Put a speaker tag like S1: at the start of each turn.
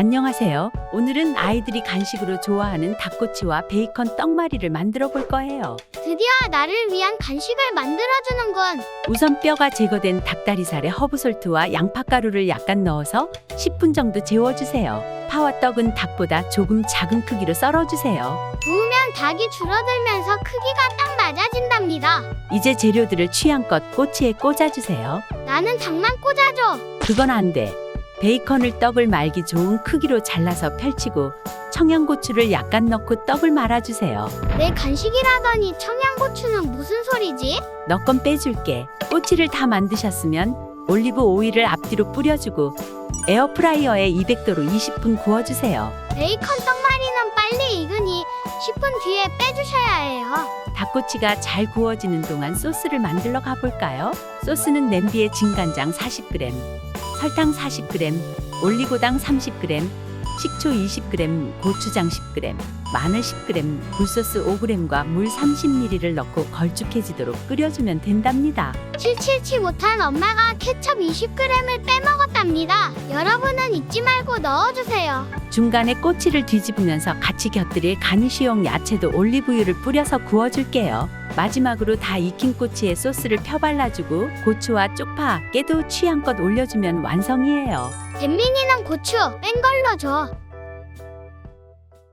S1: 안녕하세요. 오늘은 아이들이 간식으로 좋아하는 닭꼬치와 베이컨 떡말이를 만들어 볼 거예요.
S2: 드디어 나를 위한 간식을 만들어주는 군.
S1: 우선 뼈가 제거된 닭다리살에 허브솔트와 양파가루를 약간 넣어서 10분 정도 재워주세요. 파와 떡은 닭보다 조금 작은 크기로 썰어주세요.
S2: 구우면 닭이 줄어들면서 크기가 딱 맞아진답니다.
S1: 이제 재료들을 취향껏 꼬치에 꽂아주세요.
S2: 나는 닭만 꽂아줘.
S1: 그건 안 돼. 베이컨을 떡을 말기 좋은 크기로 잘라서 펼치고 청양고추를 약간 넣고 떡을 말아주세요.
S2: 내 간식이라더니 청양고추는 무슨 소리지?
S1: 너 건 빼줄게. 꼬치를 다 만드셨으면 올리브 오일을 앞뒤로 뿌려주고 에어프라이어에 200도로 20분 구워주세요.
S2: 베이컨 떡말이는 빨리 익으니 10분 뒤에 빼주셔야 해요.
S1: 닭꼬치가 잘 구워지는 동안 소스를 만들러 가볼까요? 소스는 냄비에 진간장 40g, 설탕 40g, 올리고당 30g, 식초 20g, 고추장 10g, 마늘 10g, 굴소스 5g과 물 30ml를 넣고 걸쭉해지도록 끓여주면 된답니다.
S2: 칠칠치 못한 엄마가 케첩 20g을 빼먹었 답니다. 여러분은 잊지 말고 넣어주세요.
S1: 중간에 꼬치를 뒤집으면서 같이 곁들일 가니쉬용 야채도 올리브유를 뿌려서 구워줄게요. 마지막으로 다 익힌 꼬치에 소스를 펴발라주고 고추와 쪽파, 깨도 취향껏 올려주면 완성이에요.
S2: 잼민이는 고추 뺀 걸로 줘.